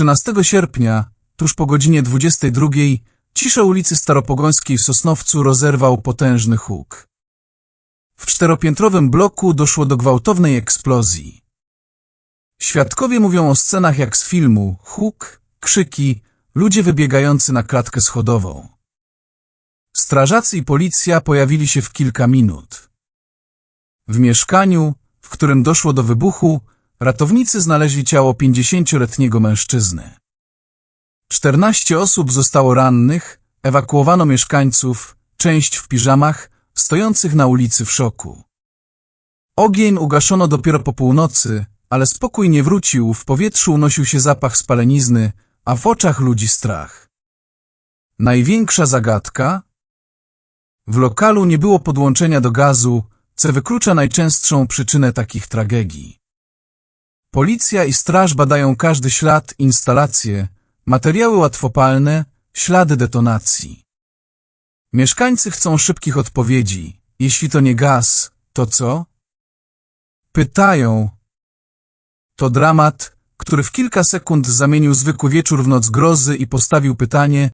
13 sierpnia, tuż po godzinie 22, ciszę ulicy Staropogońskiej w Sosnowcu rozerwał potężny huk. W czteropiętrowym bloku doszło do gwałtownej eksplozji. Świadkowie mówią o scenach jak z filmu, huk, krzyki, ludzie wybiegający na klatkę schodową. Strażacy i policja pojawili się w kilka minut. W mieszkaniu, w którym doszło do wybuchu, ratownicy znaleźli ciało 50-letniego mężczyzny. 14 osób zostało rannych, ewakuowano mieszkańców, część w piżamach, stojących na ulicy w szoku. Ogień ugaszono dopiero po północy, ale spokój nie wrócił, w powietrzu unosił się zapach spalenizny, a w oczach ludzi strach. Największa zagadka? W lokalu nie było podłączenia do gazu, co wyklucza najczęstszą przyczynę takich tragedii. Policja i straż badają każdy ślad, instalacje, materiały łatwopalne, ślady detonacji. Mieszkańcy chcą szybkich odpowiedzi. Jeśli to nie gaz, to co? Pytają. To dramat, który w kilka sekund zamienił zwykły wieczór w noc grozy i postawił pytanie,